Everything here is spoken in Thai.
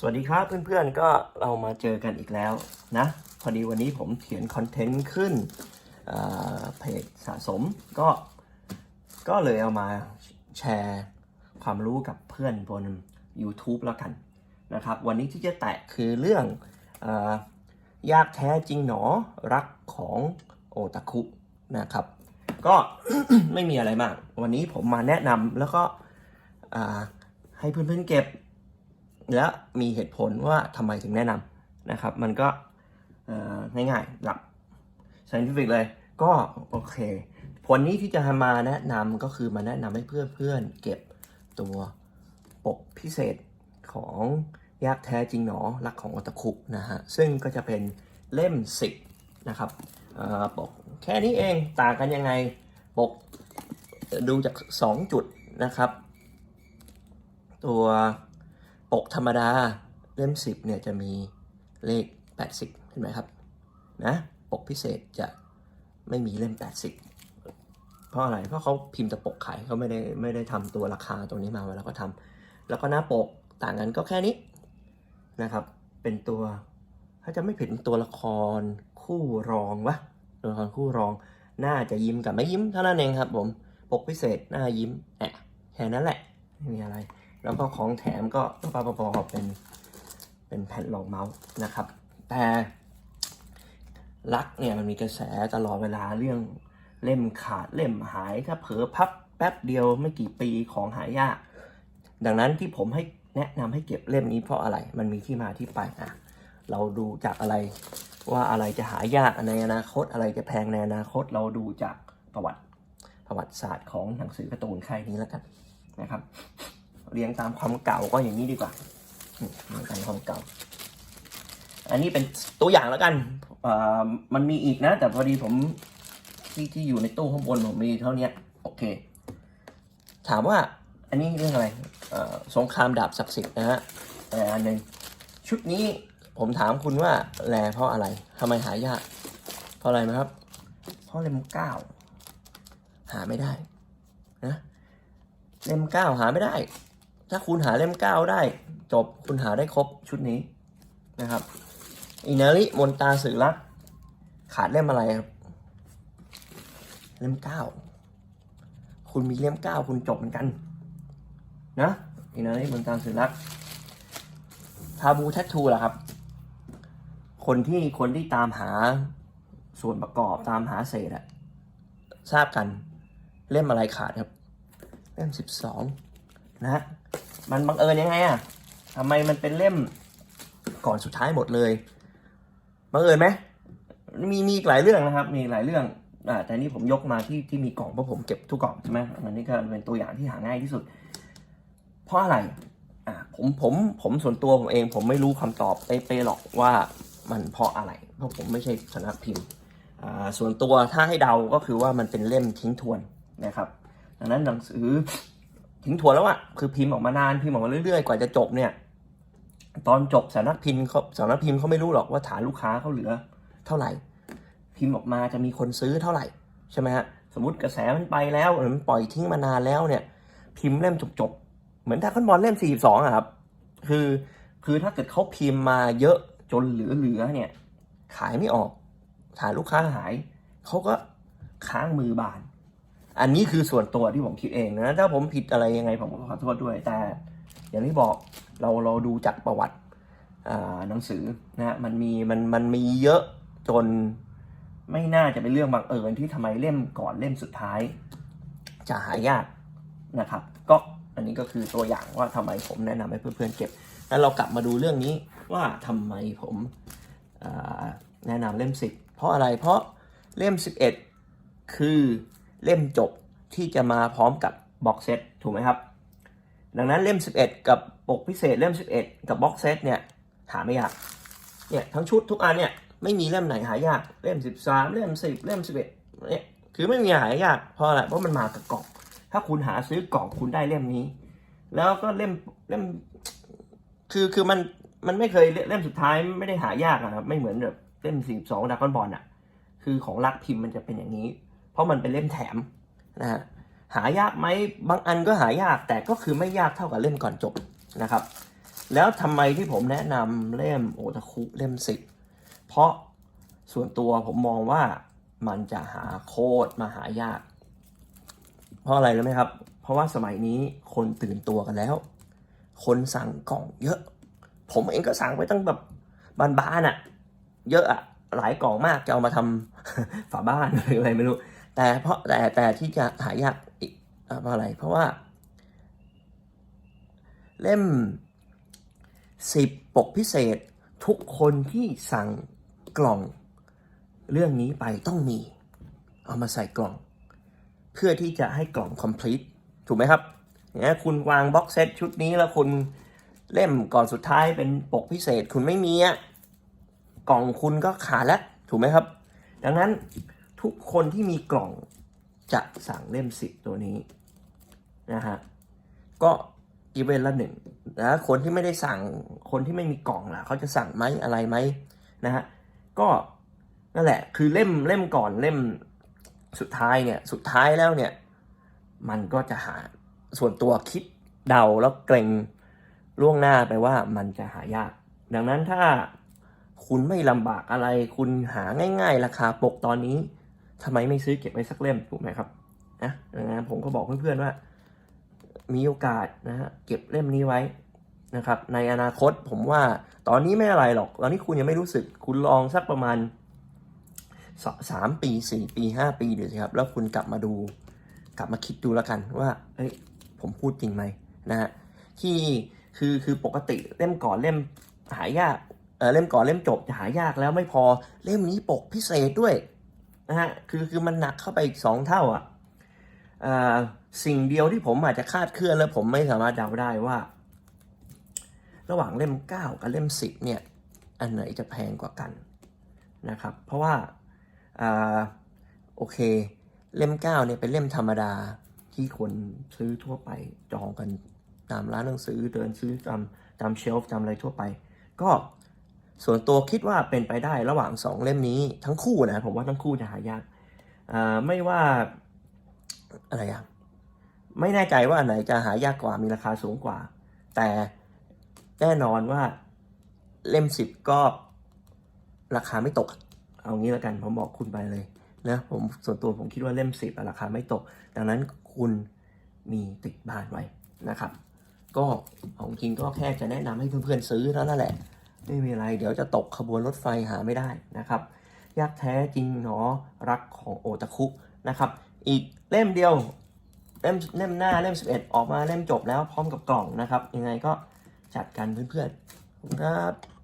สวัสดีครับเพื่อนๆก็เรามาเจอกันอีกแล้วนะ พอดีวันนี้ผมเขียนคอนเทนต์ขึ้นเเพจสะสมก็ก็เลยเอามาแชร์ความรู้กับเพื่อนบน YouTube แล้วกันนะครับ วันนี้ที่จะแตะคือเรื่องอยากแท้จริงหนอรักของโอตาคุนะครับ ก็ไม่มีอะไรมาก วันนี้ผมมาแนะนำแล้วก็ให้เพื่อนๆเก็บ และมีเหตุผลว่าทำไมถึงแนะนำนะครับ มันก็ง่ายๆหลัก scientific เลยก็โอเค ผลนี้ที่จะมาแนะนำก็คือมาแนะนำให้เพื่อนๆเก็บตัวปกพิเศษของยากแท้จริงหนอรักของอตคุนะฮะ ซึ่งก็จะเป็นเล่ม10นะครับเอ่อปกแค่นี้เองต่างกันยังไงปกดูจาก 2 จุดนะครับ ตัว ปกธรรมดาเล่ม 10เนี่ยจะมีเลข 80 เห็นไหมครับนะปกพิเศษจะไม่มีเล่ม 80 เพราะอะไรเพราะเขาพิมพ์แต่ปกขายเขาไม่ได้ไม่ได้ทำตัวราคาตรงนี้มาแล้วก็ทำแล้วก็หน้าปกต่างกันก็แค่นี้นะครับ เป็นตัวถ้าจะไม่ผิดตัวละครคู่รองวะตัวละครคู่รองน่าจะยิ้มกับไม่ยิ้มเท่านั้นเองครับผมปกพิเศษหน้ายิ้มแอะแค่นั้นแหละไม่มีอะไร แล้วก็ของแถมก็ปาปปอเป็นเป็นแผ่นรองเมาส์นะครับ แต่รักเนี่ยมันมีกระแสตลอดเวลาเรื่องเล่มขาดเล่มหายถ้าเผลอพับแป๊บเดียวไม่กี่ปีของหายาก ดังนั้นที่ผมให้แนะนำให้เก็บเล่มนี้เพราะอะไร มันมีที่มาที่ไปอะ เราดูจากอะไรว่าอะไรจะหายากในอนาคตอะไรจะแพงในอนาคตเราดูจากประวัติประวัติศาสตร์ของหนังสือการ์ตูนค่ายนี้แล้วกันนะครับ เรียงตามความเก่าก็อย่างนี้ดีกว่าเรียงตามความเก่า อันนี้เป็นตัวอย่างแล้วกันมันมีอีกนะ แต่พอดีผมที่ที่อยู่ในตู้ข้างบนผมมีเท่านี้โอเค ถามว่าอันนี้เรื่องอะไรสงครามดาบศักดิ์สิทธิ์นะฮะแต่อันหนึ่งชุดนี้ผมถามคุณว่าแลเพราะอะไรทำไมหายาก เพราะอะไรไหมครับ เพราะเล่มเก้าหาไม่ได้นะเล่มเก้าหาไม่ได้ ถ้าคุณหาเล่มเก้าได้ จบคุณหาได้ครบชุดนี้นะครับอินาริมนตาสื่อรักขาดเล่มอะไรครับ เล่มเก้าคุณมีเล่มเก้าคุณจบเหมือนกัน นะอินาริมนตาสื่อรักทาบูแทททูล่ะครับ คนที่คนที่ตามหาส่วนประกอบตามหาเศษอะทราบกัน เล่มอะไรขาดครับ เล่มสิบสอง นะฮะมันบังเอิญยังไงอะทำไมมันเป็นเล่มก่อนสุดท้ายหมดเลยบังเอิญไหมมีมีหลายเรื่องนะครับ มีหลายเรื่องอ่าแต่นี่ผมยกมาที่ที่มีกล่องเพราะผมเก็บทุกกล่องใช่ไหมอันนี้ก็เป็นตัวอย่างที่หาง่ายที่สุด เพราะอะไรอ่าผมผมผมส่วนตัวผมเอง ผมไม่รู้คำตอบเป๊ะๆหรอกว่ามันเพราะอะไร เพราะผมไม่ใช่สนักพิมพ์อ่าส่วนตัวถ้าให้เดาก็คือว่ามันเป็นเล่มทิ้งทวนนะครับ ดังนั้นหนังสือ ทิ้งทวนแล้วอะคือพิมพ์ออกมานานพิมพ์ออกมาเรื่อยๆ กว่าจะจบเนี่ย ตอนจบสำนักพิมพ์เขาสำนักพิมพ์เขาไม่รู้หรอกว่าฐานลูกค้าเขาเหลือ เท่าไหร่ พิมพ์ออกมาจะมีคนซื้อเท่าไหร่ใช่ไหมฮะสมมติกระแสมันไปแล้วหรือมันปล่อยทิ้งมานานแล้วเนี่ย พิมพ์เล่มจบๆเหมือนถ้าคอนบอลเล่มสี่สองอะครับ คือคือถ้าเกิดเขาพิมพ์มาเยอะจนเหลือๆเนี่ย ขายไม่ออกฐานลูกค้าหายเขาก็ค้างมือบาน อันนี้คือส่วนตัวที่ผมคิดเองนะถ้าผมผิดอะไรยังไงผมขอโทษด้วย แต่ อย่างที่บอกเราเราดูจากประวัติหนังสือนะมันมีมันมันมีเยอะจนไม่น่าจะเป็นเรื่องบังเอิญที่ทำไมเล่มก่อนเล่มสุดท้าย จะหายากนะครับ ก็อันนี้ก็คือตัวอย่างว่าทำไมผมแนะนำให้เพื่อนๆเก็บแล้วเรากลับมาดูเรื่องนี้ว่าทำไมผมแนะนำเล่ม 10 เพราะอะไรเพราะเล่ม 11 คือ เล่มจบที่จะมาพร้อมกับบ็อกเซตถูกไหมครับ ดังนั้นเล่ม 11 กับปกพิเศษเล่ม 11 กับบ็อกเซตเนี่ยหาไม่ยากเนี่ยทั้งชุดทุกอันเนี่ยไม่มีเล่มไหนหายากเล่ม 13 เล่ม 10 เล่ม 11เนี่ยคือไม่มีหายากเพราะอะไรเพราะมันมากับกล่อง ถ้าคุณหาซื้อกล่องคุณได้เล่มนี้ แล้วก็เล่มเล่มคือคือมันมันไม่เคยเล่มสุดท้ายไม่ได้หายากอะครับไม่เหมือนแบบเล่ม42ดากอนบอลอะ คือของรักพิมพ์มันจะเป็นอย่างนี้ ราะมันเป็นเล่มแถมนะฮะหายากไหมบางอันก็หายากแต่ก็คือไม่ยากเท่ากับเล่มก่อนจบนะครับ แล้วทำไมที่ผมแนะนำเล่มโอตาคุเล่มสิบเพราะส่วนตัวผมมองว่ามันจะหาโคตรมาหายาก เพราะอะไรรู้ไหมครับ เพราะว่าสมัยนี้คนตื่นตัวกันแล้ว คนสั่งกล่องเยอะ ผมเองก็สั่งไปตั้งแบบบานๆอะเยอะอะหลายกล่องมากจะเอามาทำฝาบ้านหรืออะไรไม่รู้ แต่เพราะแต่แต่ที่จะหายากอีกเพราะอะไร เพราะว่า เล่มสิบปกพิเศษทุกคนที่สั่งกล่องเรื่องนี้ไปต้องมี เอามาใส่กล่อง เพื่อที่จะให้กล่อง complete ถูกไหมครับอย่างนี้ยคุณวางบ็อกเซตชุดนี้แล้วคุณเล่มก่อนสุดท้ายเป็นปกพิเศษคุณไม่มีอะกล่องคุณก็ขาดแล้วถูกไหมครับ ดังนั้น ทุกคนที่มีกล่องจะสั่งเล่มสิบตัวนี้นะฮะก็อีเวนต์ละหนึ่งนะคนที่ไม่ได้สั่งคนที่ไม่มีกล่องล่ะเขาจะสั่งไหมอะไรไหมนะฮะก็นั่นแหละคือเล่มเล่มก่อนเล่มสุดท้ายเนี่ยสุดท้ายแล้วเนี่ยมันก็จะหาส่วนตัวคิดเดาแล้วเกรงล่วงหน้าไปว่ามันจะหายาก ดังนั้นถ้าคุณไม่ลำบากอะไร คุณหาง่าย ๆ ราคาปกตอนนี้ ทำไมไม่ซื้อเก็บไว้สักเล่มถูกไหมครับนะดังนั้นผมก็บอกเพื่อนๆว่า มีโอกาสนะฮะเก็บเล่มนี้ไว้นะครับ ในอนาคตผมว่าตอนนี้ไม่อะไรหรอก ตอนนี้คุณยังไม่รู้สึก คุณลองสักประมาณสามปีสี่ปีห้าปีเดูสิครับ แล้วคุณกลับมาดู กลับมาคิดดูแล้วกันว่าเอ้ยผมพูดจริงไหมนะฮะที่คือคือปกติเล่มก่อนเล่มหายากเออเล่มก่อนเล่มจบจะหายากแล้วไม่พอเล่มนี้ปกพิเศษด้วย นะฮะคือคือมันหนักเข้าไปอีกสองเท่าอะอ่าสิ่งเดียวที่ผมอาจจะคาดเคลื่อนแล้วผมไม่สามารถเดาได้ว่า ระหว่างเล่ม 9 กับเล่ม 10เนี่ยอันไหนจะแพงกว่ากันนะครับ เพราะว่าอโอเค เล่ม 9เนี่ยเป็นเล่มธรรมดาที่คนซื้อทั่วไปจองกันตามร้านหนังสือเดินซื้อตามตามเชลฟ์ตามอะไรทั่วไป ก็ ส่วนตัวคิดว่าเป็นไปได้ระหว่างสองเล่มนี้ทั้งคู่นะผมว่าทั้งคู่จะหายากไม่ว่าอะไรอะไม่แน่ใจว่าอันไหนจะหายากกว่ามีราคาสูงกว่า แต่แน่นอนว่าเล่มสิบก็ราคาไม่ตก เอางี้แล้วกันผมบอกคุณไปเลยนะผมส่วนตัวผมคิดว่าเล่มสิบราคาไม่ตก ดังนั้นคุณมีติดบ้านไว้นะครับ ก็ของจริงก็แค่จะแนะนำให้เพื่อนๆซื้อเท่านั้นแหละ ไม่มีอะไร เดี๋ยวจะตกขบวนรถไฟหาไม่ได้นะครับยากแท้จริงหนอรักของโอตะคุนะครับ อีกเล่มเดียวเล่มเล่มหน้าเล่ม 11 ออกมาเล่มจบแล้วพร้อมกับกล่องนะครับ ยังไงก็จัดกันเพื่อนๆขอบคุณครับ